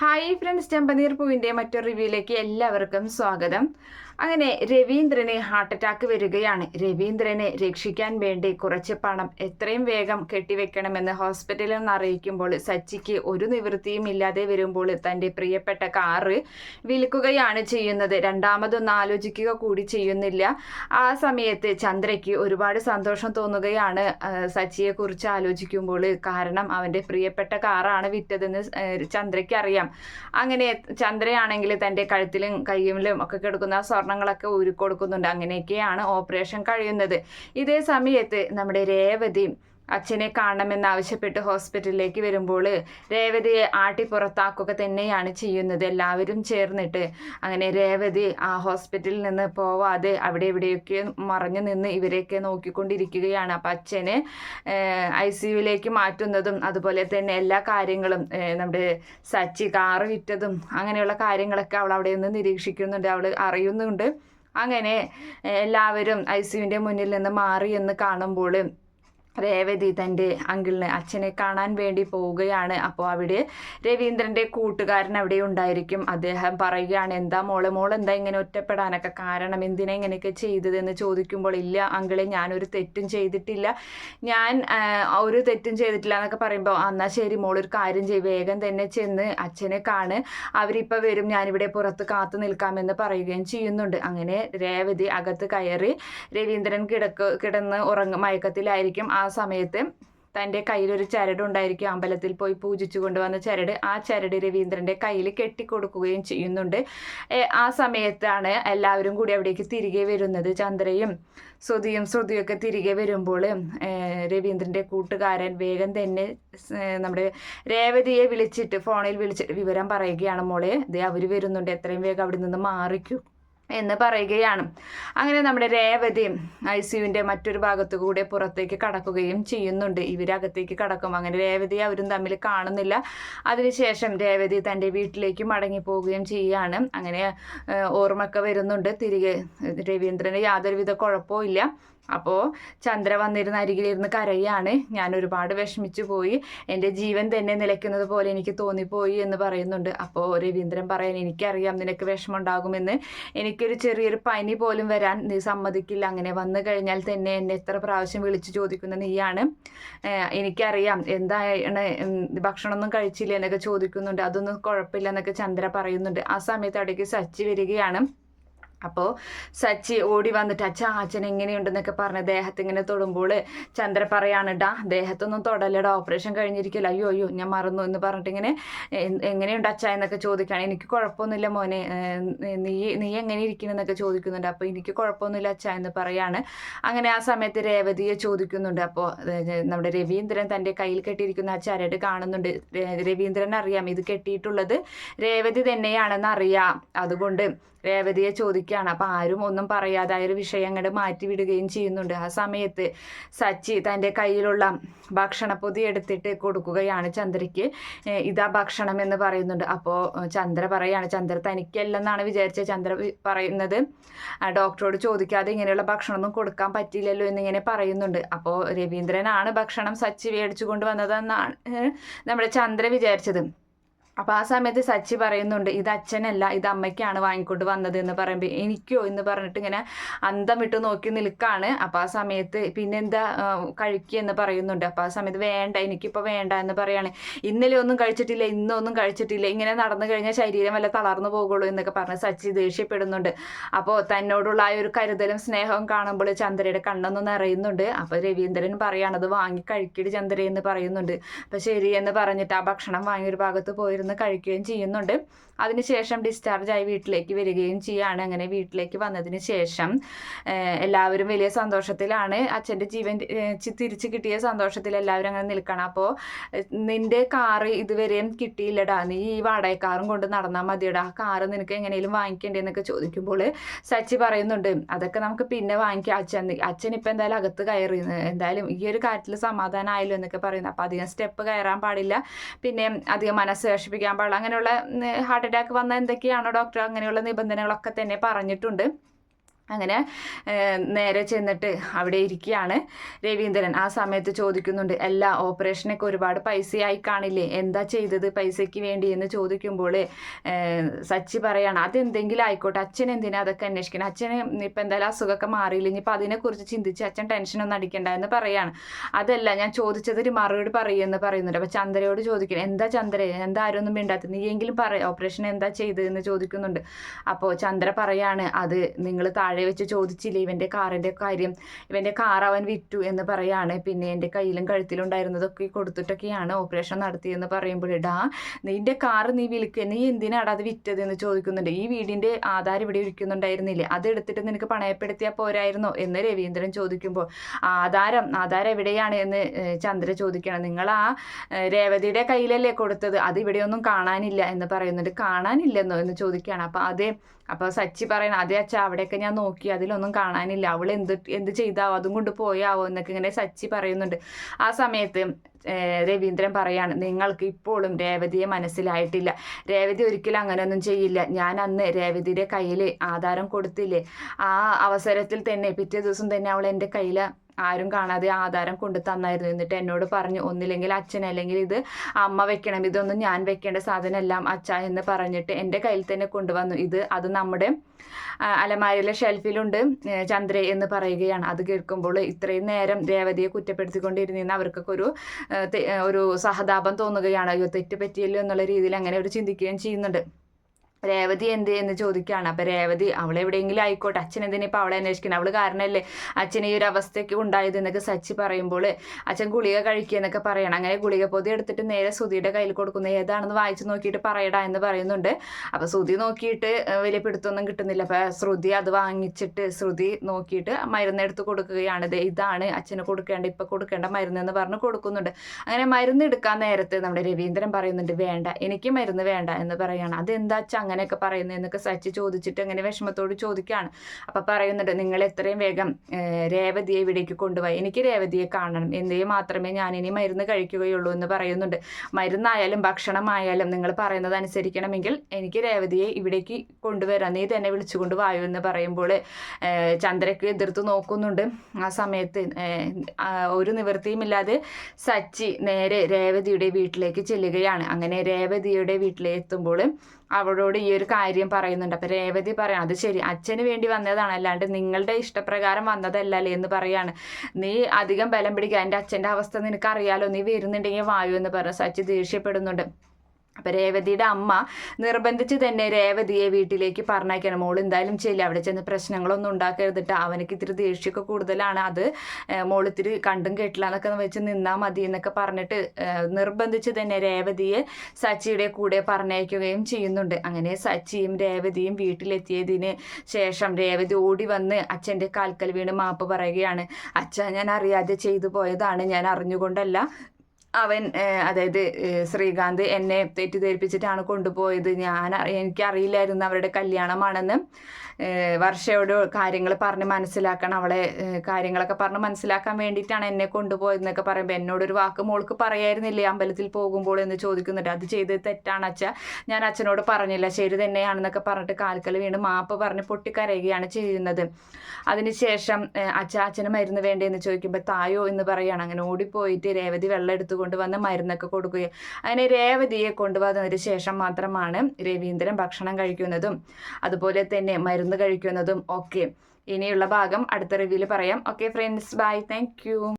Hi friends ചെമ്പനീർ പൂവിന്റെ മറ്റൊരു റിവ്യൂയിലേക്ക് എല്ലാവർക്കും സ്വാഗതം. അങ്ങനെ രവീന്ദ്രന് ഹാർട്ട് അറ്റാക്ക് വരികയാണ്. രവീന്ദ്രനെ രക്ഷിക്കാൻ വേണ്ടി കുറച്ച് പണം എത്രയും വേഗം കെട്ടിവെക്കണമെന്ന് ഹോസ്പിറ്റലിൽ നിന്ന് അറിയിക്കുമ്പോൾ സച്ചിക്ക് ഒരു നിവൃത്തിയും ഇല്ലാതെ വരുമ്പോൾ തന്റെ പ്രിയപ്പെട്ട കാറ് വിൽക്കുകയാണ് ചെയ്യുന്നത്. രണ്ടാമതൊന്നും ആലോചിക്കുക കൂടി ചെയ്യുന്നില്ല. ആ സമയത്ത് ചന്ദ്രയ്ക്ക് ഒരുപാട് സന്തോഷം തോന്നുകയാണ്. സച്ചിയെക്കുറിച്ച് ആലോചിക്കുമ്പോൾ കാരണം അവന്റെ പ്രിയപ്പെട്ട കാറാണ് വിറ്റതെന്ന് ചന്ദ്രയ്ക്ക് അറിയാം അങ്ങനെ ചന്ദ്രയാണെങ്കിൽ തന്റെ കഴുത്തിലും കയ്യിലും ഒക്കെ കിടക്കുന്ന സ്വർണങ്ങളൊക്കെ ഊരിക്കൊടുക്കുന്നുണ്ട്. അങ്ങനെയൊക്കെയാണ് ഓപ്പറേഷൻ കഴിയുന്നത്. ഇതേ സമയത്ത് നമ്മുടെ രേവതി അച്ഛനെ കാണണമെന്നാവശ്യപ്പെട്ട് ഹോസ്പിറ്റലിലേക്ക് വരുമ്പോൾ രേവതിയെ ആട്ടി പുറത്താക്കുക തന്നെയാണ് ചെയ്യുന്നത്. എല്ലാവരും ചേർന്നിട്ട്. അങ്ങനെ രേവതി ആ ഹോസ്പിറ്റലിൽ നിന്ന് പോവാതെ അവിടെ ഇവിടെയൊക്കെ മറഞ്ഞു നിന്ന് ഇവരെയൊക്കെ നോക്കിക്കൊണ്ടിരിക്കുകയാണ്. അപ്പം അച്ഛനെ ഐ സി യുവിലേക്ക് മാറ്റുന്നതും അതുപോലെ തന്നെ എല്ലാ കാര്യങ്ങളും നമ്മുടെ സച്ചി കാറ് വിറ്റതും അങ്ങനെയുള്ള കാര്യങ്ങളൊക്കെ അവൾ അവിടെ നിന്ന് നിരീക്ഷിക്കുന്നുണ്ട്. അവൾ അറിയുന്നുണ്ട്. അങ്ങനെ എല്ലാവരും ഐ സിയുവിന്റെ മുന്നിൽ നിന്ന് മാറി എന്ന് കാണുമ്പോൾ രേവതി തന്റെ അങ്കിളിന് അച്ഛനെ കാണാൻ വേണ്ടി പോവുകയാണ്. അപ്പോൾ അവിടെ രവീന്ദ്രന്റെ കൂട്ടുകാരൻ അവിടെ ഉണ്ടായിരിക്കും. അദ്ദേഹം പറയുകയാണ് എന്താ മോളെ മോൾ എന്താ ഇങ്ങനെ ഒറ്റപ്പെടാനൊക്കെ കാരണം? എന്തിനാ ഇങ്ങനെയൊക്കെ ചെയ്തതെന്ന് ചോദിക്കുമ്പോൾ ഇല്ല അങ്കിളെ ഞാനൊരു തെറ്റും ചെയ്തിട്ടില്ല. ഞാൻ ഒരു തെറ്റും ചെയ്തിട്ടില്ല എന്നൊക്കെ പറയുമ്പോൾ എന്നാൽ ശരി മോൾ ഒരു കാര്യം ചെയ്യും വേഗം തന്നെ ചെന്ന് അച്ഛനെ കാണ്. അവരിപ്പോൾ വരും ഞാനിവിടെ പുറത്ത് കാത്തു നിൽക്കാമെന്ന് പറയുകയും ചെയ്യുന്നുണ്ട്. അങ്ങനെ രേവതി അകത്ത് കയറി രവീന്ദ്രൻ കിടക്ക് കിടന്ന് ഉറങ്ങ. മയക്കത്തിലായിരിക്കും. ആ സമയത്ത് തന്റെ കയ്യിലൊരു ചരട് ഉണ്ടായിരിക്കും. അമ്പലത്തിൽ പോയി പൂജിച്ചു കൊണ്ടുവന്ന ചരട് ആ ചരട് രവീന്ദ്രന്റെ കയ്യിൽ കെട്ടിക്കൊടുക്കുകയും ചെയ്യുന്നുണ്ട്. ആ സമയത്താണ് എല്ലാവരും കൂടി അവിടേക്ക് തിരികെ വരുന്നത്. ചന്ദ്രയും ശ്രുതിയും ശ്രുതിയൊക്കെ തിരികെ വരുമ്പോൾ രവീന്ദ്രന്റെ കൂട്ടുകാരൻ വേഗം തന്നെ നമ്മുടെ രേവതിയെ വിളിച്ചിട്ട് ഫോണിൽ വിളിച്ചിട്ട് വിവരം പറയുകയാണ് മോളെ. ദേ അവർ വരുന്നുണ്ട്. എത്രയും വേഗം അവിടെ നിന്ന് മാറിക്കൂ. എന്ന് പറയുകയാണ്. അങ്ങനെ നമ്മുടെ രേവതി ഐ സിയുവിന്റെ മറ്റൊരു ഭാഗത്തു കൂടെ പുറത്തേക്ക് കടക്കുകയും ചെയ്യുന്നുണ്ട്. ഇവരകത്തേക്ക് കടക്കും. അങ്ങനെ രേവതി അവരും തമ്മിൽ കാണുന്നില്ല. അതിനുശേഷം രേവതി തന്റെ വീട്ടിലേക്ക് മടങ്ങി പോവുകയും ചെയ്യുകയാണ് അങ്ങനെ ഓർമ്മക്ക വരുന്നുണ്ട്. തിരികെ രവീന്ദ്രന് യാതൊരുവിധ കുഴപ്പവും ഇല്ല. അപ്പോൾ ചന്ദ്ര വന്നിരുന്ന അരികിലിരുന്ന് കരയാണ്. ഞാൻ ഒരുപാട് വിഷമിച്ചു പോയി. എന്റെ ജീവൻ തന്നെ നിലയ്ക്കുന്നത് പോലെ എനിക്ക് തോന്നിപ്പോയി എന്ന് പറയുന്നുണ്ട്. അപ്പോൾ രവീന്ദ്രൻ പറയാൻ എനിക്കറിയാം നിനക്ക് വിഷമമുണ്ടാകുമെന്ന്. എനിക്കൊരു ചെറിയൊരു പനി പോലും വരാൻ നീ സമ്മതിക്കില്ല. അങ്ങനെ വന്നു കഴിഞ്ഞാൽ തന്നെ എന്നെ എത്ര പ്രാവശ്യം വിളിച്ചു ചോദിക്കുന്ന നീയാണ്. എനിക്കറിയാം എന്താണ് ഭക്ഷണമൊന്നും കഴിച്ചില്ല എന്നൊക്കെ ചോദിക്കുന്നുണ്ട്. അതൊന്നും കുഴപ്പമില്ല എന്നൊക്കെ ചന്ദ്ര പറയുന്നുണ്ട്. ആ സമയത്ത് അവിടേക്ക് സച്ചി വരികയാണ്. അപ്പോൾ സച്ചി ഓടി വന്നിട്ട് അച്ഛാ അച്ഛൻ എങ്ങനെയുണ്ടെന്നൊക്കെ പറഞ്ഞ് ദേഹത്ത് ഇങ്ങനെ തൊടുമ്പോൾ ചന്ദ്ര പറയാണ് ഡാ ദേഹത്തൊന്നും തൊടല്ലടാ ഓപ്പറേഷൻ കഴിഞ്ഞിരിക്കില്ല അയ്യോ അയ്യോ ഞാൻ മറന്നു എന്ന് പറഞ്ഞിട്ട് ഇങ്ങനെ "എ- എങ്ങനെയുണ്ട് അച്ഛ? എന്നൊക്കെ ചോദിക്കുകയാണ് എനിക്ക് കുഴപ്പമൊന്നുമില്ല മോനെ നീ നീ എങ്ങനെ ഇരിക്കണമെന്നൊക്കെ ചോദിക്കുന്നുണ്ട്. അപ്പോൾ എനിക്ക് കുഴപ്പമൊന്നുമില്ല അച്ഛ എന്ന് പറയാണ്. അങ്ങനെ ആ സമയത്ത് രേവതിയെ ചോദിക്കുന്നുണ്ട്. അപ്പോൾ നമ്മുടെ രവീന്ദ്രൻ തന്റെ കയ്യിൽ കെട്ടിയിരിക്കുന്ന ആ കാണുന്നുണ്ട്. രവീന്ദ്രൻ അറിയാം ഇത് കെട്ടിയിട്ടുള്ളത്. രേവതി തന്നെയാണെന്ന് അറിയാം. അതുകൊണ്ട് രേവതിയെ ചോദിക്കുകയാണ്. അപ്പം ആരും ഒന്നും പറയാതെ ആ ഒരു വിഷയം അങ്ങോട്ട് മാറ്റി വിടുകയും ചെയ്യുന്നുണ്ട്. ആ സമയത്ത് സച്ചി തന്റെ കയ്യിലുള്ള ഭക്ഷണപ്പൊതി എടുത്തിട്ട് കൊടുക്കുകയാണ് ചന്ദ്രയ്ക്ക്. ഇതാ ഭക്ഷണം എന്ന് പറയുന്നുണ്ട്. അപ്പോൾ ചന്ദ്ര പറയാണ് ചന്ദ്ര തനിക്കല്ലെന്നാണ് വിചാരിച്ചത് ചന്ദ്ര പറയുന്നത് ഡോക്ടറോട് ചോദിക്കാതെ ഇങ്ങനെയുള്ള ഭക്ഷണമൊന്നും കൊടുക്കാൻ പറ്റില്ലല്ലോ എന്നിങ്ങനെ പറയുന്നുണ്ട്. അപ്പോൾ രവീന്ദ്രനാണ് ഭക്ഷണം സച്ചി മേടിച്ചു കൊണ്ടുവന്നതെന്നാണ് നമ്മുടെ ചന്ദ്ര വിചാരിച്ചത്. അപ്പോൾ ആ സമയത്ത് സച്ചി പറയുന്നുണ്ട് ഇത് അച്ഛനല്ല ഇത് അമ്മയ്ക്കാണ് വാങ്ങിക്കൊണ്ട് വന്നത് എന്ന് പറയുമ്പോൾ എനിക്കോ? എന്ന് പറഞ്ഞിട്ട് ഇങ്ങനെ അന്തം വിട്ട് നോക്കി നിൽക്കാണ്. അപ്പോൾ ആ സമയത്ത് പിന്നെന്താ കഴിക്കുക എന്ന് പറയുന്നുണ്ട്. അപ്പോൾ ആ സമയത്ത് വേണ്ട എനിക്കിപ്പോൾ വേണ്ട എന്ന് പറയാണ്. ഇന്നലെ ഒന്നും കഴിച്ചിട്ടില്ല ഇന്നൊന്നും കഴിച്ചിട്ടില്ല. ഇങ്ങനെ നടന്നു കഴിഞ്ഞാൽ ശരീരം വല്ല തളർന്നു പോകുള്ളൂ എന്നൊക്കെ പറഞ്ഞ് സച്ചി ദേഷ്യപ്പെടുന്നുണ്ട്. അപ്പോൾ തന്നോടുള്ള ആ ഒരു കരുതലും സ്നേഹവും കാണുമ്പോൾ ചന്ദ്രയുടെ കണ്ണൊന്നും നിറയുന്നുണ്ട്. അപ്പോൾ രവീന്ദ്രൻ പറയാണത് വാങ്ങി കഴിക്കടി ചന്ദ്ര എന്ന് പറയുന്നുണ്ട്. അപ്പോൾ ശരി എന്ന് പറഞ്ഞിട്ട് ആ ഭക്ഷണം വാങ്ങി ഒരു ഭാഗത്ത് പോയിരുന്ന്. കഴിക്കുകയും ചെയ്യുന്നുണ്ട്. അതിനുശേഷം ഡിസ്ചാർജ് ആയി വീട്ടിലേക്ക് വരികയും ചെയ്യാണ്. അങ്ങനെ വീട്ടിലേക്ക് വന്നതിന് ശേഷം എല്ലാവരും വലിയ സന്തോഷത്തിലാണ്. അച്ഛന്റെ ജീവൻ തിരിച്ചു കിട്ടിയ സന്തോഷത്തിൽ എല്ലാവരും അങ്ങനെ നിൽക്കണം. അപ്പോൾ നിന്റെ കാറ് ഇതുവരെയും കിട്ടിയില്ലടാ. നീ ഈ വാടകക്കാറും കാറും കൊണ്ട് നടന്നാൽ മതിയടാ. കാറ് നിനക്ക് എങ്ങനെയും വാങ്ങിക്കണ്ടേന്നൊക്കെ ചോദിക്കുമ്പോൾ സച്ചി പറയുന്നുണ്ട്. അതൊക്കെ നമുക്ക് പിന്നെ വാങ്ങിക്കാം. അച്ഛൻ അച്ഛൻ ഇപ്പം എന്തായാലും അകത്ത് കയറി എന്തായാലും ഈ ഒരു കാര്യത്തിൽ സമാധാനമായല്ലോ എന്നൊക്കെ പറയുന്നത് അപ്പോൾ അധികം സ്റ്റെപ്പ് കയറാൻ പാടില്ല. പിന്നെ അധികം മനസ്സ് വിഷമിപ്പിക്കാൻ പാടില്ല. അങ്ങനെയുള്ള ഹാർട്ട് അറ്റാക്ക് വന്ന എന്തൊക്കെയാണോ ഡോക്ടർ അങ്ങനെയുള്ള നിബന്ധനകളൊക്കെ തന്നെ പറഞ്ഞിട്ടുണ്ട്. അങ്ങനെ നേരെ ചെന്നിട്ട് അവിടെ ഇരിക്കുകയാണ് രവീന്ദ്രൻ. ആ സമയത്ത് ചോദിക്കുന്നുണ്ട് എല്ലാ ഓപ്പറേഷനൊക്കെ ഒരുപാട് പൈസയായി കാണില്ലേ? എന്താ ചെയ്തത് പൈസയ്ക്ക് വേണ്ടി? എന്ന് ചോദിക്കുമ്പോൾ സച്ചി പറയാണ് അതെന്തെങ്കിലും ആയിക്കോട്ടെ അച്ഛൻ എന്തിനാ അതൊക്കെ അന്വേഷിക്കണം? അച്ഛന് ഇപ്പം എന്തായാലും അസുഖമൊക്കെ മാറിയില്ല? ഇനിയിപ്പോൾ അതിനെക്കുറിച്ച് ചിന്തിച്ച് അച്ഛൻ ടെൻഷനൊന്നും അടിക്കണ്ട എന്ന് പറയാണ്. അതല്ല ഞാൻ ചോദിച്ചത് ഒരു മറുപടി പറയുമെന്ന് പറയുന്നുണ്ട്. അപ്പോൾ ചന്ദ്രയോട് ചോദിക്കണം എന്താ ചന്ദ്ര? എന്താ ആരും ഒന്നും നീ നീയെങ്കിലും പറ ഓപ്പറേഷൻ എന്താ ചെയ്തതെന്ന് ചോദിക്കുന്നുണ്ട്. അപ്പോൾ ചന്ദ്ര പറയാണ് അത് നിങ്ങൾ താഴെ താഴെ വെച്ച് ചോദിച്ചില്ലേ ഇവന്റെ കാറിന്റെ കാര്യം? ഇവന്റെ കാർ അവൻ വിറ്റു എന്ന് പറയാണ്. പിന്നെ എന്റെ കയ്യിലും കഴുത്തിലും ഉണ്ടായിരുന്നതൊക്കെ കൊടുത്തിട്ടൊക്കെയാണ് ഓപ്പറേഷൻ നടത്തിയെന്ന് പറയുമ്പോഴിടാ നിന്റെ കാർ നീ വിളിക്കുക നീ എന്തിനാണ് അത് വിറ്റത്? എന്ന് ചോദിക്കുന്നുണ്ട്. ഈ വീടിന്റെ ആധാരം ഇവിടെ ഇരിക്കുന്നുണ്ടായിരുന്നില്ലേ? അതെടുത്തിട്ട് നിനക്ക് പണയപ്പെടുത്തിയാൽ പോരായിരുന്നോ? എന്ന് രവീന്ദ്രൻ ചോദിക്കുമ്പോൾ ആധാരം ആധാരം എവിടെയാണ്? എന്ന് ചന്ദ്ര ചോദിക്കണം നിങ്ങൾ ആ രേവതിയുടെ കയ്യിലല്ലേ കൊടുത്തത്? അത് ഇവിടെയൊന്നും കാണാനില്ല. എന്ന് പറയുന്നുണ്ട്. കാണാനില്ലെന്നോ? എന്ന് ചോദിക്കുകയാണ്. അപ്പോൾ അതേ അപ്പോൾ സച്ചി പറയുന്ന അതെ അച്ഛാ അവിടെയൊക്കെ ഞാൻ നോക്കി അതിലൊന്നും കാണാനില്ല. അവൾ എന്ത് എന്ത് ചെയ്താവോ? അതും കൊണ്ട് പോയാവോ? എന്നൊക്കെ ഇങ്ങനെ സച്ചി പറയുന്നുണ്ട്. ആ സമയത്ത് രവീന്ദ്രൻ പറയാണ് നിങ്ങൾക്ക് ഇപ്പോഴും രേവതിയെ മനസ്സിലായിട്ടില്ല. രേവതി ഒരിക്കലും അങ്ങനെയൊന്നും ചെയ്യില്ല. ഞാൻ അന്ന് രേവതിയുടെ കയ്യിൽ ആധാരം കൊടുത്തില്ലേ? ആ അവസരത്തിൽ തന്നെ പിറ്റേ ദിവസം തന്നെ അവൾ എന്റെ കയ്യിൽ ആരും കാണാതെ ആധാരം കൊണ്ടു തന്നായിരുന്നു. എന്നിട്ട് എന്നോട് പറഞ്ഞു ഒന്നില്ലെങ്കിൽ അച്ഛൻ അല്ലെങ്കിൽ ഇത് അമ്മ വെക്കണം. ഇതൊന്നും ഞാൻ വെക്കേണ്ട സാധനമെല്ലാം അച്ഛ എന്ന് പറഞ്ഞിട്ട് എന്റെ കയ്യിൽ തന്നെ കൊണ്ടുവന്നു. ഇത് അത് നമ്മുടെ അലമാരിയിലെ ഷെൽഫിലുണ്ട് ചന്ദ്ര എന്ന് പറയുകയാണ്. അത് കേൾക്കുമ്പോൾ ഇത്രയും നേരം രേവതിയെ കുറ്റപ്പെടുത്തിക്കൊണ്ടിരുന്ന അവർക്കൊക്കെ ഒരു ഒരു സഹതാപം തോന്നുകയാണ്. അയ്യോ തെറ്റ് പറ്റിയല്ലോ എന്നുള്ള രീതിയിൽ അങ്ങനെ അവർ ചിന്തിക്കുകയും ചെയ്യുന്നുണ്ട്. രേവതി എന്ത് എന്ന് ചോദിക്കുകയാണ്. അപ്പം രേവതി അവളെവിടെയെങ്കിലും ആയിക്കോട്ടെ. അച്ഛൻ എന്തിനിപ്പോൾ അവളെ അന്വേഷിക്കണം? അവൾ കാരണമല്ലേ അച്ഛൻ ഈ ഒരു അവസ്ഥയ്ക്ക് ഉണ്ടായത്? എന്നൊക്കെ സച്ചി പറയുമ്പോൾ അച്ഛൻ ഗുളിക കഴിക്കുക എന്നൊക്കെ പറയണം. അങ്ങനെ ഗുളിക പൊതി എടുത്തിട്ട് നേരെ സുധിയുടെ കയ്യിൽ കൊടുക്കുന്നത് ഏതാണെന്ന് വായിച്ചു നോക്കിയിട്ട് പറയടാ എന്ന് പറയുന്നുണ്ട്. അപ്പോൾ ശ്രുതി നോക്കിയിട്ട് വലിയ പിടുത്തൊന്നും കിട്ടുന്നില്ല. അപ്പോൾ ശ്രുതി അത് വാങ്ങിച്ചിട്ട് ശ്രുതി നോക്കിയിട്ട് മരുന്ന് എടുത്ത് കൊടുക്കുകയാണ് ഇതാണ് അച്ഛന് കൊടുക്കേണ്ട ഇപ്പം കൊടുക്കേണ്ട മരുന്ന് എന്ന് പറഞ്ഞ് കൊടുക്കുന്നുണ്ട്. അങ്ങനെ മരുന്ന് എടുക്കാൻ നേരത്ത് നമ്മുടെ രവീന്ദ്രൻ പറയുന്നുണ്ട് വേണ്ട എനിക്ക് മരുന്ന് വേണ്ട എന്ന് പറയുകയാണ് അതെന്താ അച്ഛൻ അങ്ങനെയൊക്കെ പറയുന്നത് എന്നൊക്കെ സച്ചി ചോദിച്ചിട്ട് അങ്ങനെ വിഷമത്തോട് ചോദിക്കുകയാണ്. അപ്പം പറയുന്നുണ്ട് നിങ്ങൾ എത്രയും വേഗം രേവതിയെ ഇവിടേക്ക് കൊണ്ടുപോയി. എനിക്ക് രേവതിയെ കാണണം. എന്തേ മാത്രമേ ഞാൻ ഇനി മരുന്ന് കഴിക്കുകയുള്ളൂ എന്ന് പറയുന്നുണ്ട്. മരുന്നായാലും ഭക്ഷണമായാലും നിങ്ങൾ പറയുന്നത് അനുസരിക്കണമെങ്കിൽ എനിക്ക് രേവതിയെ ഇവിടേക്ക് കൊണ്ടുവരാം. നീ തന്നെ വിളിച്ചുകൊണ്ട് വായു എന്ന് പറയുമ്പോൾ ചന്ദ്രയ്ക്ക് എതിർത്ത് നോക്കുന്നുണ്ട്. ആ സമയത്ത് ഒരു നിവൃത്തിയുമില്ലാതെ സച്ചി നേരെ രേവതിയുടെ വീട്ടിലേക്ക് ചെല്ലുകയാണ്. അങ്ങനെ രേവതിയുടെ വീട്ടിലെത്തുമ്പോൾ അവളോട് ഈ ഒരു കാര്യം പറയുന്നുണ്ട്. അപ്പൊ രേവതി പറയാം അത് ശരി അച്ഛന് വേണ്ടി വന്നതാണ്. അല്ലാണ്ട് നിങ്ങളുടെ ഇഷ്ടപ്രകാരം വന്നതല്ലേ എന്ന് പറയാണ്. നീ അധികം ബലം പിടിക്കുക എന്റെ അച്ഛന്റെ അവസ്ഥ നിനക്ക് അറിയാലോ നീ വരുന്നുണ്ടെങ്കിൽ വായു എന്ന് പറഞ്ഞു സച്ചി ദേഷ്യപ്പെടുന്നുണ്ട്. അപ്പം രേവതിയുടെ അമ്മ നിർബന്ധിച്ച് തന്നെ രേവതിയെ വീട്ടിലേക്ക് പറഞ്ഞയക്കണം. മോൾ എന്തായാലും ചെയ്യില്ല അവിടെ ചെന്ന് പ്രശ്നങ്ങളൊന്നും ഉണ്ടാക്കരുതിട്ട് അവനക്ക് ഇത്തിരി ദേഷ്യമൊക്കെ കൂടുതലാണ്. അത് മോൾ ഇത്തിരി കണ്ടും കേട്ടില്ല എന്നൊക്കെ വെച്ച് നിന്നാൽ മതി എന്നൊക്കെ പറഞ്ഞിട്ട് നിർബന്ധിച്ച് തന്നെ രേവതിയെ സച്ചിയുടെ കൂടെ പറഞ്ഞയക്കുകയും ചെയ്യുന്നുണ്ട്. അങ്ങനെ സച്ചിയും രേവതിയും വീട്ടിലെത്തിയതിന് ശേഷം രേവതി ഓടി വന്ന് അച്ഛന്റെ കാൽക്കൽ വീണ് മാപ്പ് പറയുകയാണ്. അച്ഛ ഞാൻ അറിയാതെ ചെയ്തു പോയതാണ്. ഞാൻ അറിഞ്ഞുകൊണ്ടല്ല. അവൻ അതായത് ശ്രീകാന്ത് എന്നെ തെറ്റിദ്ധരിപ്പിച്ചിട്ടാണ് കൊണ്ടുപോയത്. ഞാൻ എനിക്കറിയില്ലായിരുന്നു അവരുടെ കല്യാണമാണെന്ന്. വർഷയോട് കാര്യങ്ങൾ പറഞ്ഞ് മനസ്സിലാക്കണം. അവളെ കാര്യങ്ങളൊക്കെ പറഞ്ഞ് മനസ്സിലാക്കാൻ വേണ്ടിയിട്ടാണ് എന്നെ കൊണ്ടുപോയതെന്നൊക്കെ പറയുമ്പോൾ എന്നോടൊരു വാക്ക് മോൾക്ക് പറയായിരുന്നില്ലേ അമ്പലത്തിൽ പോകുമ്പോൾ എന്ന് ചോദിക്കുന്നുണ്ട്. അത് ചെയ്തത് തെറ്റാണ് അച്ഛ. ഞാൻ അച്ഛനോട് പറഞ്ഞില്ല. ശരി തന്നെയാണെന്നൊക്കെ പറഞ്ഞിട്ട് കാൽക്കൽ വീണ് മാപ്പ് പറഞ്ഞ് പൊട്ടിക്കരയുകയാണ് ചെയ്യുന്നത്. അതിനുശേഷം അച്ഛ അച്ഛന് മരുന്ന് വേണ്ടതെന്ന് ചോദിക്കുമ്പോൾ തായോ? എന്ന് പറയുകയാണ് അങ്ങനെ ഓടിപ്പോയിട്ട് രേവതി വെള്ളം എടുത്തുകൊണ്ട് വന്ന് മരുന്നൊക്കെ കൊടുക്കുകയും അങ്ങനെ രേവതിയെ കൊണ്ടുവന്നതിന് ശേഷം മാത്രമാണ് രവീന്ദ്രൻ ഭക്ഷണം കഴിക്കുന്നതും അതുപോലെ തന്നെ മരുന്ന് കഴിക്കുന്നതും ഒക്കെ. ഇനിയുള്ള ഭാഗം അടുത്ത റിവ്യൂവിൽ പറയാം. Okay friends bye thank